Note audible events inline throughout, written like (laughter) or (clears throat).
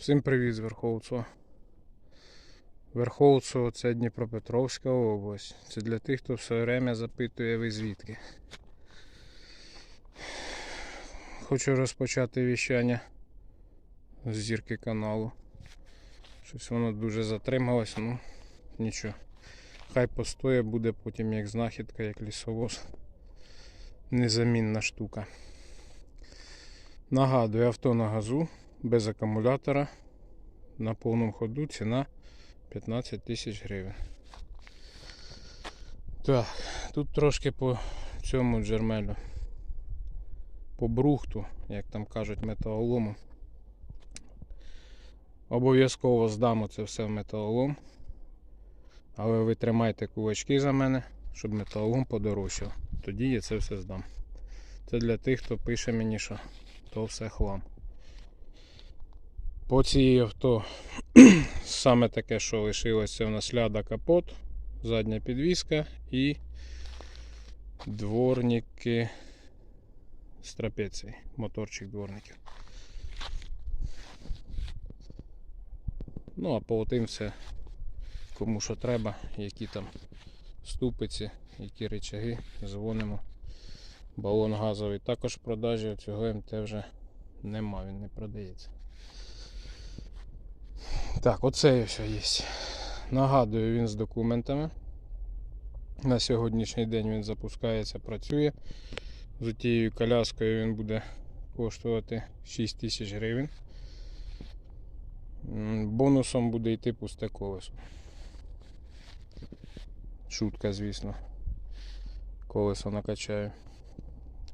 Всім привіт з Верховцева. Верховцево це Дніпропетровська область. Це для тих, хто все время запитує ви звідки. Хочу розпочати віщання з зірки каналу. Щось воно дуже затрималось, ну нічого. Хай постоє, буде потім як знахідка, як лісовоз. Незамінна штука. Нагадую, авто на газу без акумулятора на повному ходу ціна 15 тисяч гривень. Так, тут трошки по цьому джермелю. По брухту, як там кажуть, металолому. Обов'язково здамо це все в металолом. Але ви тримайте кулачки за мене, щоб металолом подорожчав. Тоді я це все здам. Це для тих, хто пише мені, що то все хлам. По цій авто (clears throat) саме таке, що лишилося, в нас ляда капот, задня підвіска і дворники з трапеції, моторчик дворників. Ну, а по тим все кому що треба, які там ступиці, які речаги, дзвонимо. Балон газовий також в продажі, цього МТ вже нема, він не продається. Так, оце все є. Нагадую, він з документами. На сьогоднішній день він запускається, працює. З тією коляскою він буде коштувати 6 тисяч гривень. Бонусом буде йти пусте колесо. Шутка, звісно. Колесо накачаю.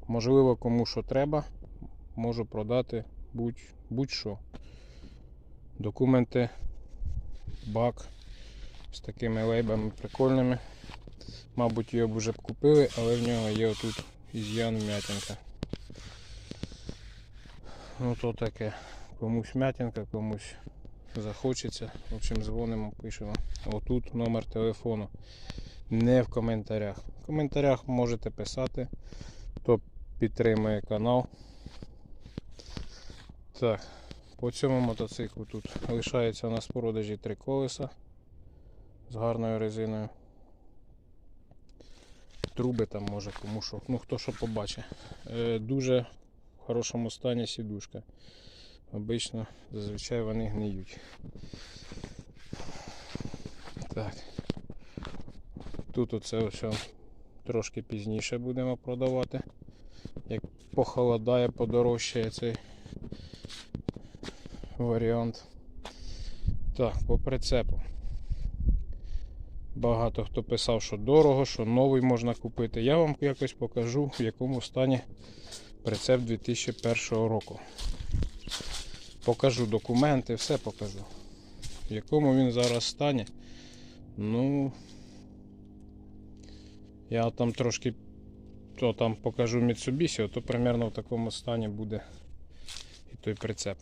Можливо, кому що треба, можу продати будь- будь-що. Документи, бак з такими лейбами прикольними. Мабуть, його б вже б купили, але в нього є отут із'ян м'ятинка. Ну то таке. Комусь м'ятинка, комусь захочеться. В общем, дзвонимо, пишемо. Отут номер телефону. Не в коментарях. В коментарях можете писати, хто підтримує канал. Так, по цьому мотоциклу тут лишається у нас в три колеса з гарною резиною. Труби там може кому що, ну хто що побачить. Е, дуже в хорошому стані сідушка. Обично зазвичай вони гниють. Так. Тут оце все трошки пізніше будемо продавати. Як похолодає, подорожчає цей варіант. Так, по прицепу. Багато хто писав, що дорого, що новий можна купити. Я вам якось покажу, в якому стані прицеп 2001 року. Покажу документи, все покажу. В якому він зараз стані. Ну, я там трошки то там покажу Mitsubishi, то примерно в такому стані буде і той прицеп.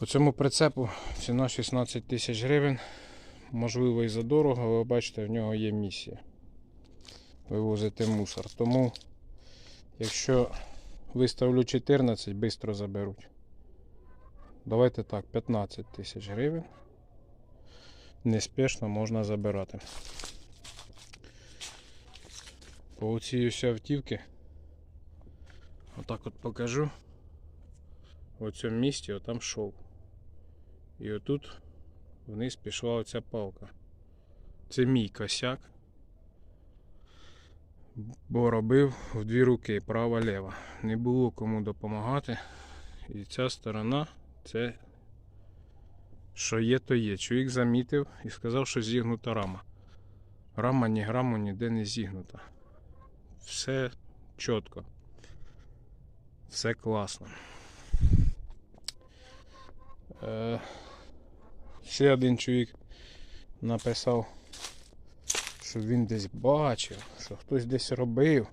По цьому прицепу ціна 16 тисяч гривень. Можливо і задорого, але бачите, в нього є місія. Вивозити мусор. Тому, якщо виставлю 14, швидко заберуть. Давайте так, 15 тисяч гривень. Неспішно можна забирати. По цій ось автівки. Отак от покажу. В цьому місці отам шов. І отут вниз пішла оця палка. Це мій косяк. Бо робив в дві руки, права лева. Не було кому допомагати. І ця сторона це що є, то є. Чоловік замітив і сказав, що зігнута рама. Рама ні граму ніде не зігнута. Все чітко. Все класно. Е, ще один чоловік написав, що він десь бачив, що хтось десь робив.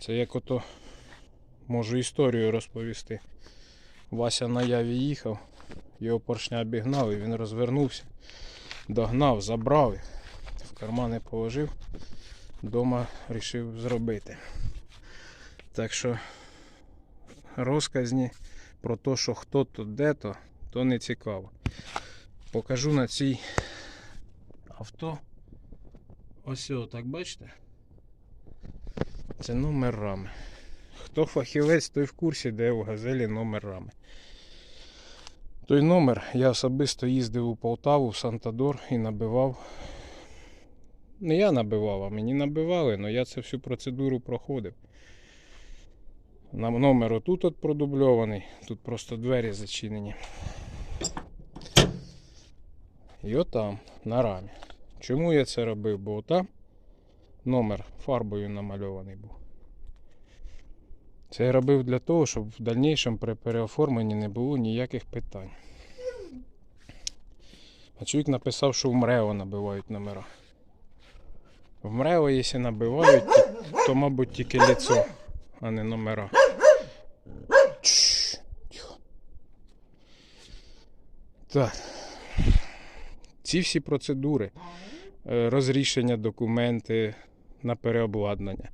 Це як ото можу історію розповісти. Вася на яві їхав, його поршня обігнав і він розвернувся, догнав, забрав в кармани положив, вдома вирішив зробити. Так що розказні про те, що хто то де-то, то не цікаво. Покажу на цій авто. Ось так бачите? Це номер рами. Хто фахівець, той в курсі, де у газелі номер рами. Той номер я особисто їздив у Полтаву, в Сантадор і набивав. Не я набивав, а мені набивали, але я цю всю процедуру проходив. Нам номер отут от продубльований, тут просто двері зачинені. І отам, на рамі. Чому я це робив? Бо отам номер фарбою намальований був. Це я робив для того, щоб в дальнішому при переоформленні не було ніяких питань. А чоловік написав, що в МРЕО набивають номера. В МРЕО, якщо набивають, то, мабуть, тільки ліцо, а не номера. Тихо. Так. Ці всі процедури, е, розрішення документи на переобладнання.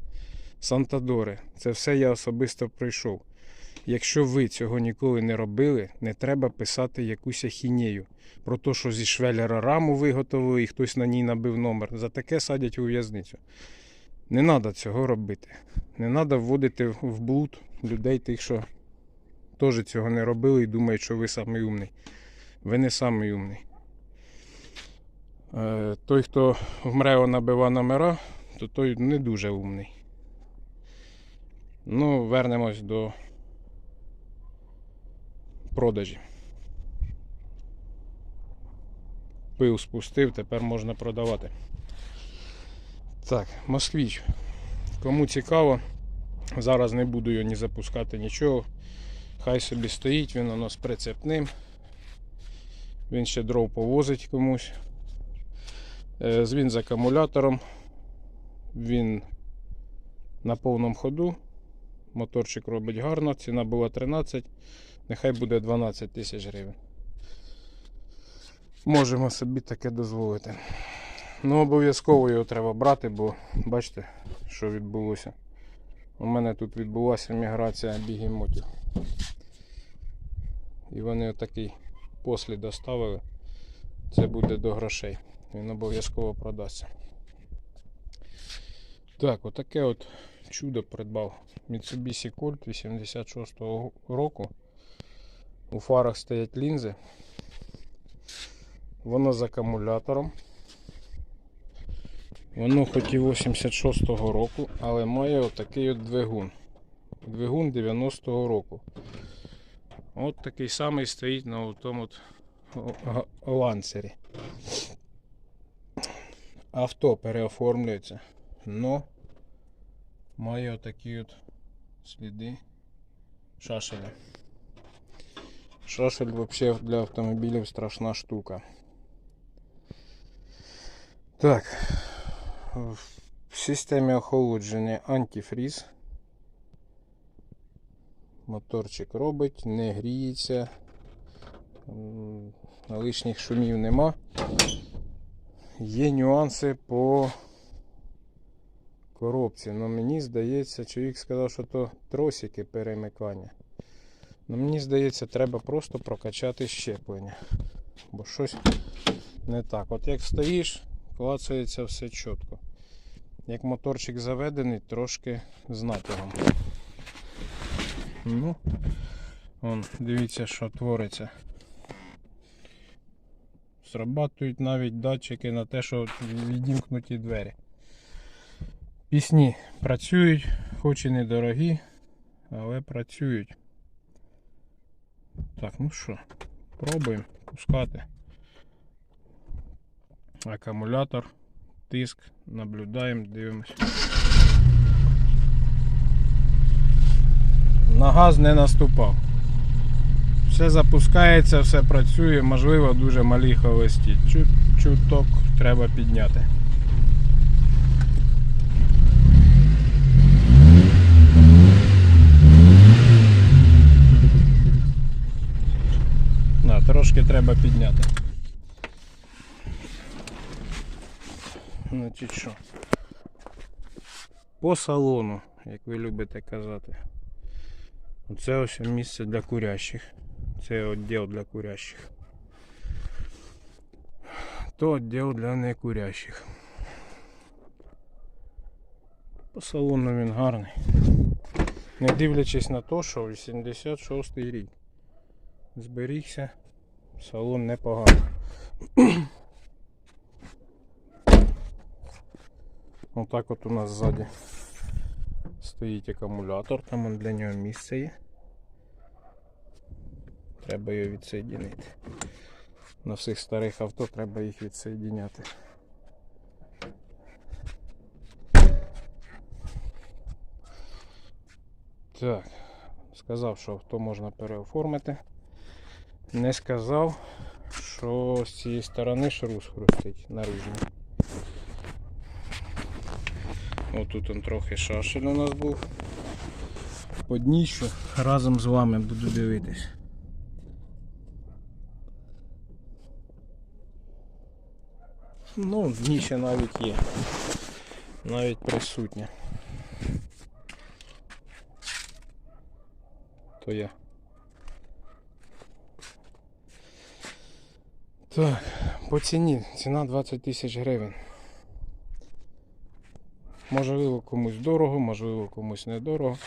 Сантадори, це все я особисто пройшов. Якщо ви цього ніколи не робили, не треба писати якусь ахінею про те, що зі швеллера раму виготовили і хтось на ній набив номер. За таке садять у в'язницю. Не треба цього робити. Не треба вводити в блуд людей тих, що теж цього не робили і думають, що ви самий умний. Ви не самий умний. Е, Той, хто в МРЕО набива номера, то той не дуже умний. Ну, вернемось до продажі. Пил спустив, тепер можна продавати. Так, москвіч. Кому цікаво, зараз не буду його ні запускати нічого. Хай собі стоїть, він у нас прицепним. Він ще дров повозить комусь. Е, Він з акумулятором. Він на повному ходу. Моторчик робить гарно, ціна була 13, нехай буде 12 тисяч гривень. Можемо собі таке дозволити. Ну, обов'язково його треба брати, бо бачите, що відбулося. У мене тут відбулася міграція бігемотів. І вони отакий послід доставили. Це буде до грошей. Він обов'язково продасться. Так, отаке от чудо придбав. Mitsubishi Colt 86-го року. У фарах стоять лінзи. Воно з акумулятором. Воно хоч і 86-го року, але має отакий от двигун. Двигун 90-го року. От такий самий стоїть на тому ланцері. Авто переоформлюється, но має отакі от сліди шашеля. Шашель взагалі для автомобілів страшна штука. Так. В системі охолодження антифріз. Моторчик робить, не гріється. Лишніх шумів нема. Є нюанси по коробці. Ну мені здається, чоловік сказав, що то тросики перемикання. Ну мені здається, треба просто прокачати щеплення. Бо щось не так. От як стоїш, клацається все чітко. Як моторчик заведений, трошки з натягом. Ну, вон, дивіться, що твориться. Срабатують навіть датчики на те, що відімкнуті двері. Пісні працюють, хоч і недорогі, але працюють. Так, ну що, пробуємо пускати. Акумулятор, тиск, наблюдаємо, дивимось. На газ не наступав. Все запускається, все працює, можливо, дуже малі холості. Чут, чуток треба підняти. Да, трошки треба підняти. Значить що? По салону, як ви любите казати. Оце ось місце для курящих. Це відділ для курящих. То відділ для некурящих. По салону він гарний. Не дивлячись на те, що 86 й рік. Зберігся. Салон непоганий. Отак от у нас ззаді стоїть акумулятор, там для нього місце є. Треба його відсоєдинити. На всіх старих авто треба їх відсоєдиняти. Так, сказав, що авто можна переоформити. Не сказав, що з цієї сторони шрус хрустить наружний. Отут он трохи шашель у нас був. По дніщу разом з вами буду дивитись. Ну, дніще навіть є. Навіть присутнє. То я. Так, по ціні. Ціна 20 тисяч гривень. Можливо, комусь дорого, можливо, комусь недорого.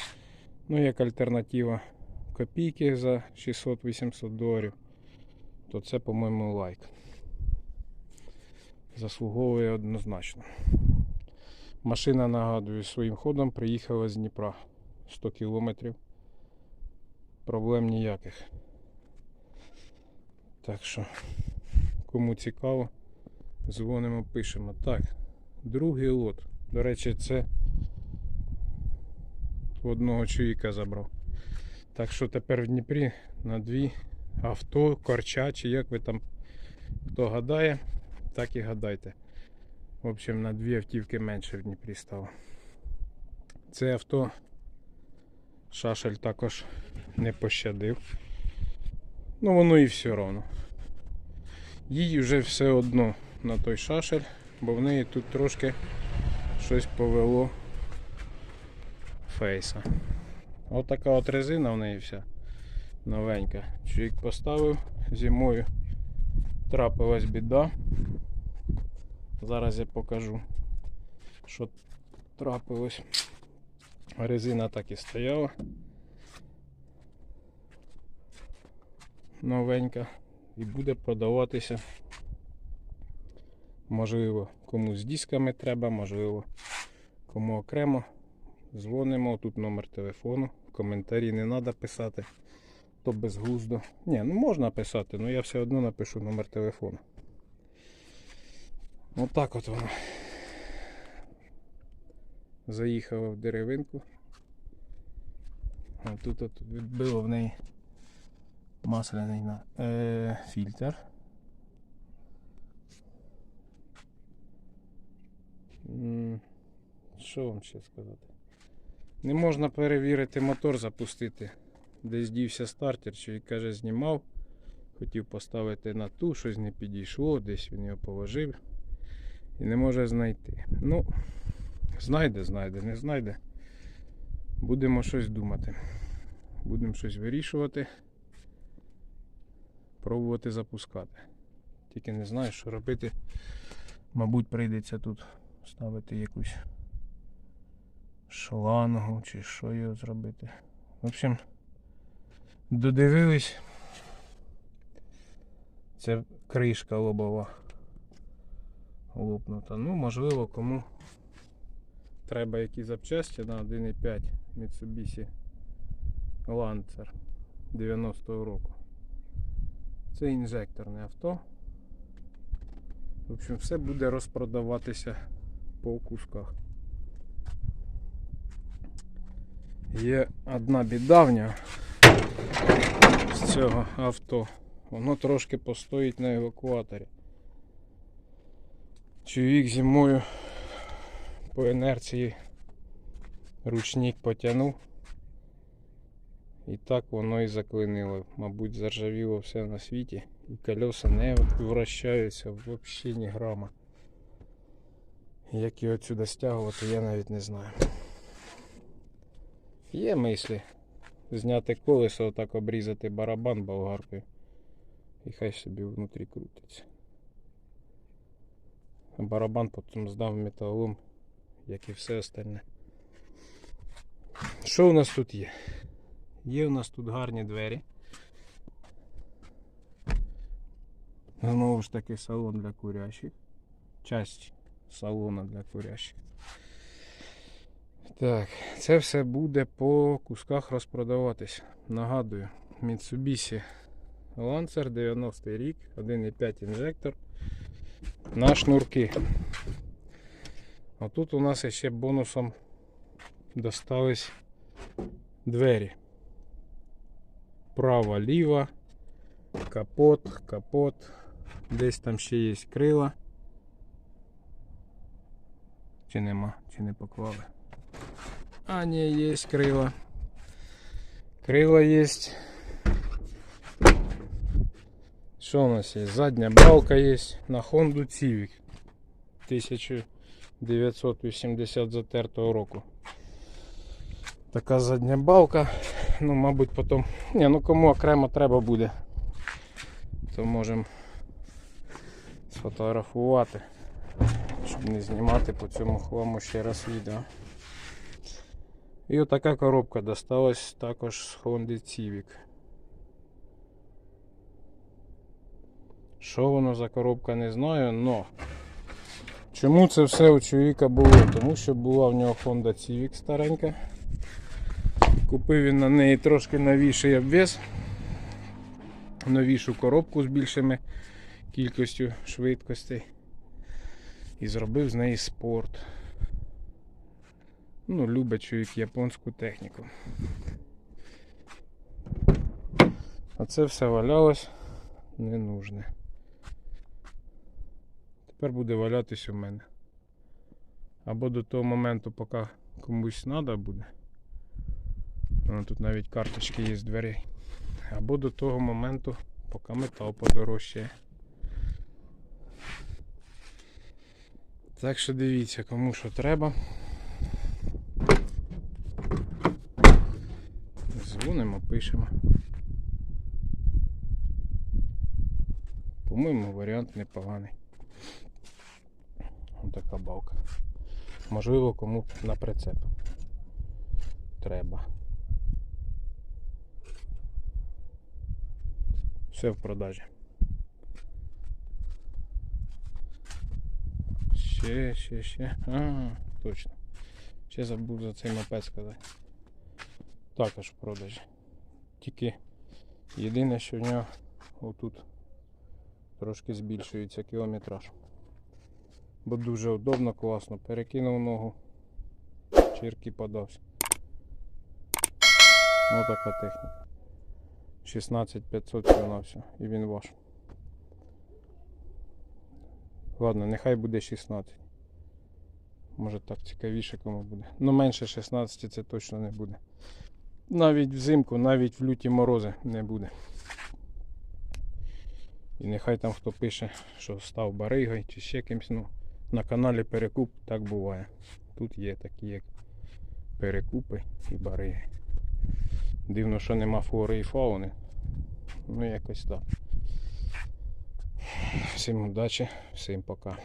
Ну, як альтернатива копійки за 600-800 доларів, то це, по-моєму, лайк. Заслуговує однозначно. Машина, нагадую, своїм ходом приїхала з Дніпра 100 кілометрів. Проблем ніяких. Так що, кому цікаво, дзвонимо, пишемо. Так, другий лот. До речі, це одного чоловіка забрав. Так що тепер в Дніпрі на дві авто, корча, чи як ви там хто гадає, так і гадайте. В общем, на дві автівки менше в Дніпрі стало. Це авто Шашель також не пощадив. Ну воно і все одно. Їй вже все одно на той шашель, бо в неї тут трошки щось повело фейса. Отака от резина в неї вся новенька. Чоловік поставив зимою. Трапилась біда. Зараз я покажу, що трапилось. Резина так і стояла. Новенька. І буде продаватися. Можливо, комусь з дисками треба, можливо, кому окремо. Дзвонимо, тут номер телефону. Коментарі не треба писати. То безглуздо. Ні, ну можна писати, але я все одно напишу номер телефону. Отак от воно. Заїхала в деревинку. А тут от відбило в неї масляний на, е, фільтр. Що вам ще сказати? Не можна перевірити мотор запустити. Десь дівся стартер, чоловік каже, знімав. Хотів поставити на ту, щось не підійшло, десь він його положив і не може знайти. Ну, знайде, знайде, не знайде. Будемо щось думати. Будемо щось вирішувати. Пробувати запускати. Тільки не знаю, що робити. Мабуть, прийдеться тут ставити якусь шлангу чи що його зробити. В общем, додивились. Це кришка лобова лопнута. Ну, можливо, кому треба які запчасті на 1.5 Mitsubishi Lancer 90-го року. Це інжекторне авто. В общем, все буде розпродаватися по кусках. Є одна біда в нього з цього авто. Воно трошки постоїть на евакуаторі. Чоловік зимою по інерції ручник потягнув. І так воно і заклинило. Мабуть, заржавіло все на світі. І колеса не вращаються взагалі ні грама. Як його отсюди стягувати, я навіть не знаю. Є мислі зняти колесо, отак обрізати барабан болгаркою. І хай собі внутрі крутиться. Барабан потім здав металолом, як і все остальне. Що у нас тут є? Є у нас тут гарні двері. Знову ж таки салон для курящих. Часть салона для курящих. Так, це все буде по кусках розпродаватись. Нагадую, Mitsubishi Lancer 90 рік, 1,5 інжектор на шнурки. А тут у нас ще бонусом достались двері. Права, ліва, капот, капот. Десь там ще є крила. Чи нема, чи не поклали. А, не, є крила. Крила є. Що у нас є? Задня балка є на Honda Civic 1980 затертого року. Така задня балка. Ну, мабуть, потім. Ні, ну кому окремо треба буде, то можемо сфотографувати, щоб не знімати по цьому хламу ще раз відео. І отака коробка досталась також з Honda Civic. Що воно за коробка, не знаю, но чому це все у чоловіка було? Тому що була в нього Honda Civic старенька. Купив він на неї трошки новіший обвес, новішу коробку з більшими кількістю швидкостей. І зробив з неї спорт. Ну, любить чоловік японську техніку. А це все валялось ненужне. Тепер буде валятись у мене. Або до того моменту, поки комусь треба буде. Воно тут навіть карточки є з дверей. Або до того моменту, поки метал подорожчає. Так що дивіться, кому що треба. Дзвонимо, пишемо. По-моєму, варіант непоганий. Така балка. Можливо, кому на прицеп треба. Все в продажі. Ще, ще, ще. А, точно. Ще забув за цей мопед сказати. Також в продажі. Тільки єдине, що в нього отут трошки збільшується кілометраж. Бо дуже удобно, класно. Перекинув ногу, чирки подався. Ось така техніка. 16500 всього все. І він ваш. Ладно, нехай буде 16. Може так цікавіше кому буде. Ну менше 16 це точно не буде. Навіть взимку, навіть в люті морози не буде. І нехай там хто пише, що став баригою чи ще кимсь. Ну, на каналі Перекуп так буває. Тут є такі як перекупи і бариги. Дивно, що нема флори і фауни. Ну якось так. Всім удачі, всім пока.